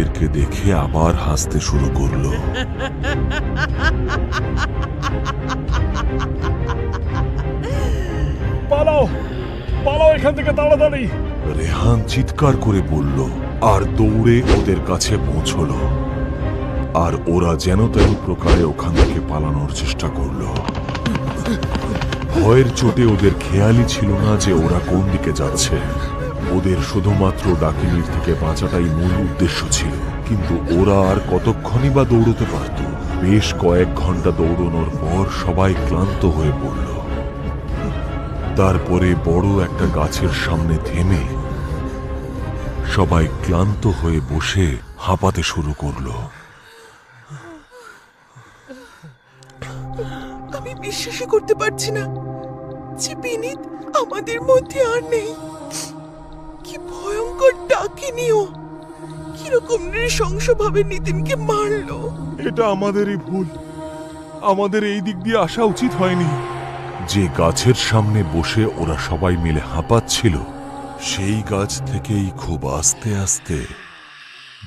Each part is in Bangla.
ওদেরকে দেখে আবার হাসতে শুরু করল। পালাও পালাও এখান থেকে তাড়াতাড়ি। রেহান চিৎকার করে বলল আর দৌড়ে ওদের কাছে পৌঁছলো। আর ওরা যেন তেন প্রকারে ওখান থেকে পালানোর চেষ্টা করল। ভয়ের চোটে ওদের খেয়ালই ছিল না যে ওরা কোন দিকে যাচ্ছে। ওদের শুধুমাত্র ডাকিনীর থেকে বাঁচাটাই মূল উদ্দেশ্য ছিল। কিন্তু ওরা আর কতক্ষণই বা দৌড়তে পারত, বেশ কয়েক ঘণ্টা দৌড়ানোর পর সবাই ক্লান্ত হয়ে পড়ল। তারপরে বড় একটা গাছের সামনে থেমে সবাই ক্লান্ত হয়ে বসে হাঁপাতে শুরু করল। আমি বিশ্বাসই করতে পারছি না যে বিনীত আমাদের মধ্যে আর নেই। কি ভয়ঙ্কর ডাকিনিও। কীরকম নৃশংসভাবে নিতিনকে মারলো। এটা আমাদেরই ভুল। আমাদের এই দিক দিয়ে আসা উচিত হয়নি। যে গাছের সামনে বসে ওরা সবাই মিলে হাঁপাচ্ছিল সেই গাছ থেকেই খুব আস্তে আস্তে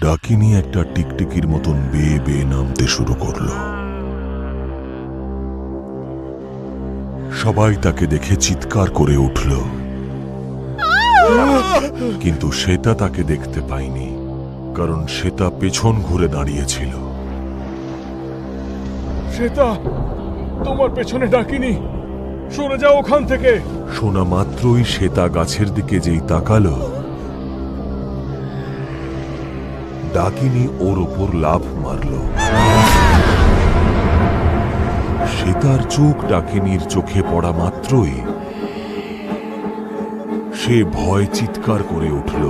ডাকিনি একটা টিকটিকির মতন বেয়ে বেয়ে নামতে শুরু করল। সবাই তাকে দেখে চিৎকার করে উঠল। কিন্তু শ্বেতা তাকে দেখতে পায়নি কারণ শ্বেতা পেছন ঘুরে দাঁড়িয়েছিল। শ্বেতা তোমার পেছনে ডাকিনি। সরে যাও ওখান থেকে। শোনা মাত্রই শ্বেতা গাছের দিকে যেই তাকালো ডাকিনি ওর ওপর লাভ মারল। শ্বেতার চোখ ডাকিনীর চোখে পড়া মাত্রই সে ভয় চিৎকার করে উঠল।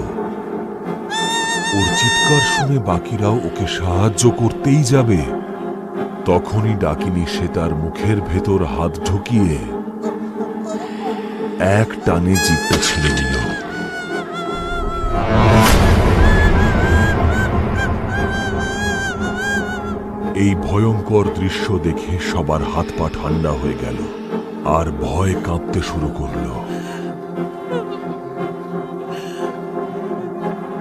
ওর চিৎকার শুনে বাকিরাও ওকে সাহায্য করতেই যাবে। তখনই ডাকিনী সে তার মুখের ভেতর হাত ঢুকিয়ে এক টানে জিপটা ছেড়ে দিল। এই ভয়ঙ্কর দৃশ্য দেখে সবার হাত পা ঠান্ডা হয়ে গেল, আর ভয় কাঁপতে শুরু করল।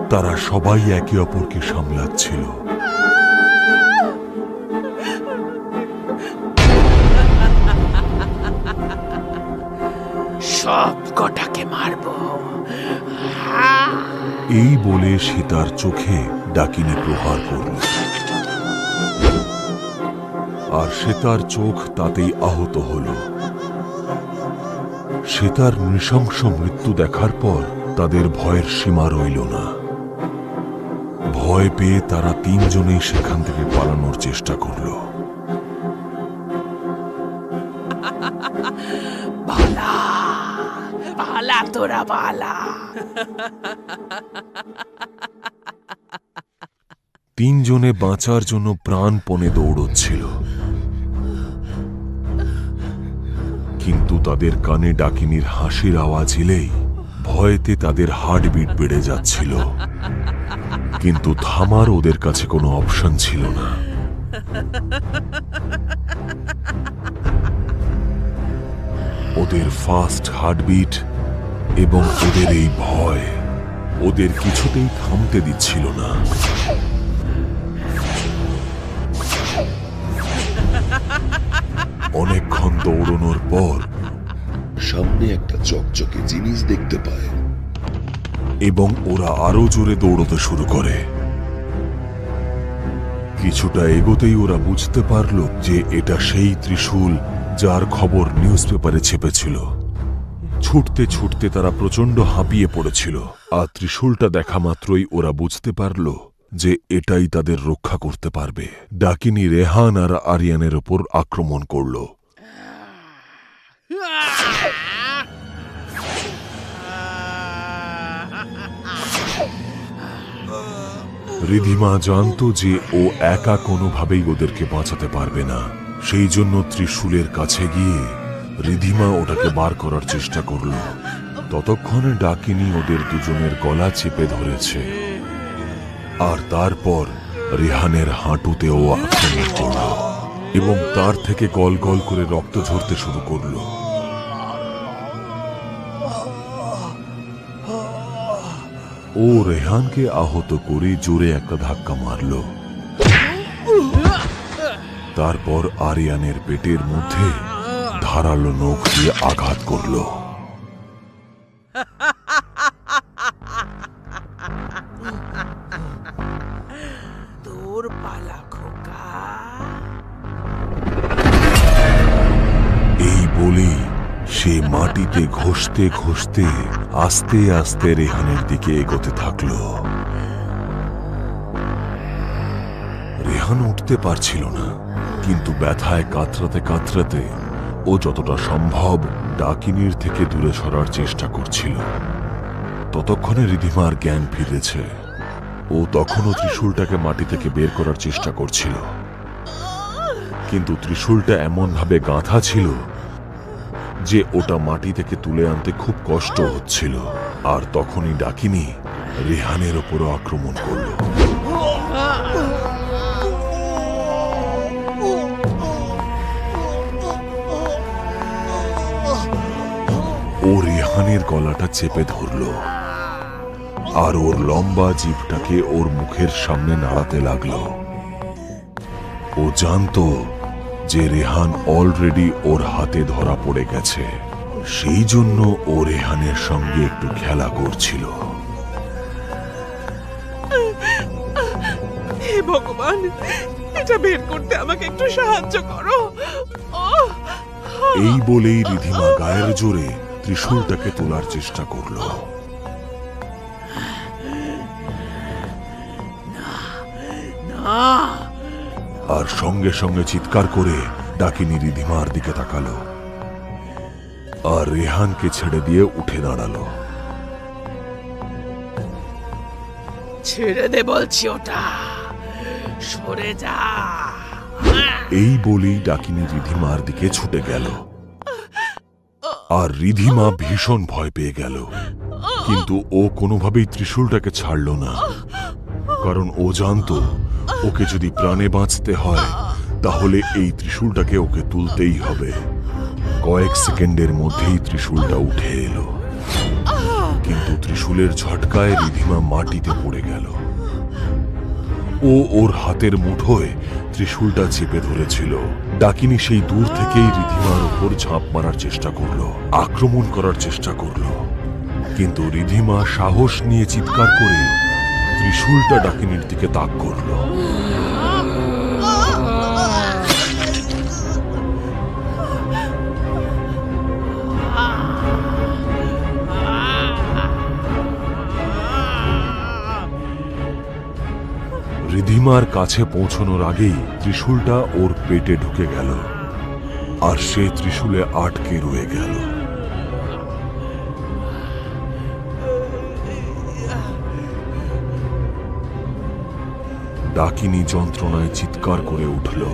তারা সবাই একে অপরকে সামলাচ্ছিল। সব কটাকে মারবো। এই বলে সে তার চোখে ডাকিনী প্রহার করল। আর সে তার চোখ তাতেই আহত হল। সে তার নৃশংস মৃত্যু দেখার পর তাদের ভয়ের সীমা রইল না। ভয় পেয়ে তারা তিনজনেই সেখান থেকে পালানোর চেষ্টা করল। পালা পালা তোরা পালা। তিনজনে বাঁচার জন্য প্রাণপণে দৌড়চ্ছিল। কিন্তু তাদের কানে ডাকিনীর হাসির আওয়াজ এলেই ভয়েতে তাদের হার্টবিট বেড়ে যাচ্ছিল। কিন্তু থামার ওদের কাছে কোনো অপশন ছিল না। ওদের ফাস্ট হার্টবিট এবং ওদের এই ভয় ওদের কিছুতেই থামতে দিচ্ছিল না। অনেকক্ষণ দৌড়ানোর পর সামনে একটা চকচকে জিনিস দেখতে পায়। এবং ওরা আরও জোরে দৌড়তে শুরু করে। কিছুটা এগোতেই ওরা বুঝতে পারল যে এটা সেই ত্রিশূল যার খবর নিউজ পেপারে ছেপেছিল। ছুটতে ছুটতে তারা প্রচণ্ড হাঁপিয়ে পড়েছিল। আর ত্রিশূলটা দেখা মাত্রই ওরা বুঝতে পারল যে এটাই তাদের রক্ষা করতে পারবে। ডাকিনী রেহান আর আরিয়ানের ওপর আক্রমণ করল। রিধিমা জানতো যে ও একা কোনোভাবেই ওদেরকে বাঁচাতে পারবে না। সেই জন্য ত্রিশূলের কাছে গিয়ে রিধিমা ওটাকে বার করার চেষ্টা করল। ততক্ষণে ডাকিনী ওদের দুজনের গলা চেপে ধরেছে। আর তারপর রেহানের হাঁটুতেও আক্রমণ করল এবং তার থেকে গল গল করে রক্ত ঝরতে শুরু করল। ও রেহানকে আহত করে জোরে একটা ধাক্কা মারল। তারপর আরিয়ানের পেটের মধ্যে ধারালো নখ দিয়ে আঘাত করল। তোর পালা খোকা। এই বলেই সে মাটিতে ঘষতে ঘষতে আস্তে আস্তে রেহানের দিকে এগোতে থাকল। রেহান উঠতে পারছিল না, কিন্তু ব্যথায় কাতরাতে কাতরাতে ও যতটা সম্ভব ডাকিনীর থেকে দূরে সরার চেষ্টা করছিল। ততক্ষণে রিধিমার জ্ঞান ফিরেছে। ও তখনও ত্রিশূলটাকে মাটি থেকে বের করার চেষ্টা করছিল। কিন্তু ত্রিশূলটা এমনভাবে গাঁথা ছিল যে ওটা মাটি থেকে তুলে আনতে খুব কষ্ট হচ্ছিল। আর তখনই ডাকিনি রেহানের ওপরও আক্রমণ করল। ও রেহানের গলাটা চেপে ধরলো। আর ওর লম্বা জিভটাকে ওর মুখের সামনে নাড়াতে লাগল। ও জানতো যে রেহান অলরেডি ওর হাতে ধরা পড়ে গেছে সেই জন্য ও রেহানের সঙ্গে একটু খেলা করছিল। হে ভগবান এটা বের করতে আমাকে একটু সাহায্য করো। এই বলেই রিধিমা গায়ের জোরে ত্রিশূলটাকে তোলার চেষ্টা করল। আর সঙ্গে সঙ্গে চিৎকার করে ডাকিনী রিধিমার দিকে তাকালো। আর রেহানকে ছেড়ে দিয়ে উঠে দাঁড়াল। ছেড়ে দে বলছি ওটা। সরে যা। এই বলেই ডাকিনী রিধিমার দিকে ছুটে গেল। আর রিধিমা ভীষণ ভয় পেয়ে গেল। কিন্তু ও কোনোভাবেই ত্রিশূলটাকে ছাড়ল না। কারণ ও জানতো ওকে যদি প্রাণে বাঁচতে হয়, তাহলে এই ত্রিশূলটাকে ওকে তুলতেই হবে। কয়েক সেকেন্ডের মধ্যেই ত্রিশূলটা উঠে এলো। কিন্তু ত্রিশূলের ঝটকায় রিধিমা মাটিতে পড়ে গেল। ও ওর হাতের মুঠোয় ত্রিশূলটা চেপে ধরেছিল। ডাকিনী সেই দূর থেকেই রিধিমার উপর ঝাঁপ মারার চেষ্টা করল, আক্রমণ করার চেষ্টা করল। কিন্তু রিধিমা সাহস নিয়ে চিৎকার করে ত্রিশূলটা ডাকিনীর দিকে তাক করল। রিধিমার কাছে পৌঁছানোর আগেই ত্রিশূলটা ওর পেটে ঢুকে গেল, আর সে ত্রিশূলে আটকে রয়ে গেল। ডাকিনী যন্ত্রণায় চিৎকার করে উঠল।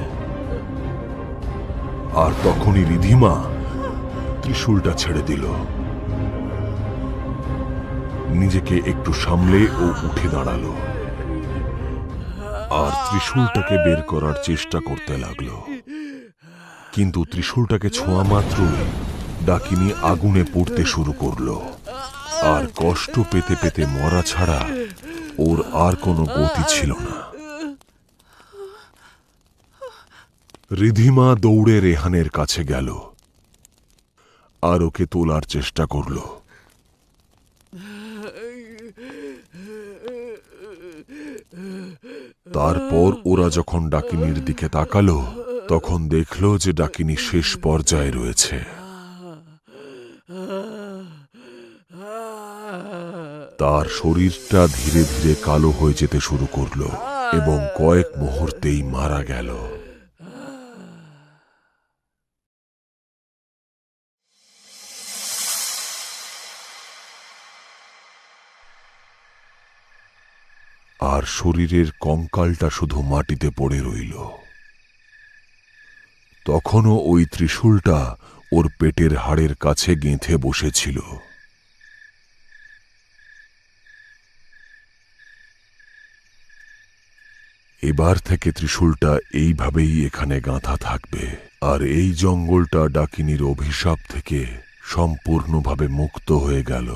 আর তখনই রিধিমা ত্রিশূলটা ছেড়ে দিল। নিজেকে একটু সামলে ও উঠে দাঁড়াল। আর ত্রিশূলটাকে বের করার চেষ্টা করতে লাগল। কিন্তু ত্রিশূলটাকে ছোঁয়া মাত্রই ডাকিনী আগুনে পড়তে শুরু করল। আর কষ্ট পেতে পেতে মরা ছাড়া ওর আর কোনো গতি ছিল না। রিধিমা দৌড়ে রেহানের কাছে গেল। আর ওকে তোলার চেষ্টা করল। তারপর ওরা যখন ডাকিনীর দিকে তাকালো, তখন দেখল যে ডাকিনী শেষ পর্যায়ে রয়েছে। তার শরীরটা ধীরে ধীরে কালো হয়ে যেতে শুরু করল এবং কয়েক মুহূর্তেই মারা গেল। আর শরীরের কঙ্কালটা শুধু মাটিতে পড়ে রইল। তখনও ওই ত্রিশূলটা ওর পেটের হাড়ের কাছে গেঁথে বসেছিল। এবার থেকে ত্রিশূলটা এইভাবেই এখানে গাঁথা থাকবে, আর এই জঙ্গলটা ডাকিনীর অভিশাপ থেকে সম্পূর্ণভাবে মুক্ত হয়ে গেল।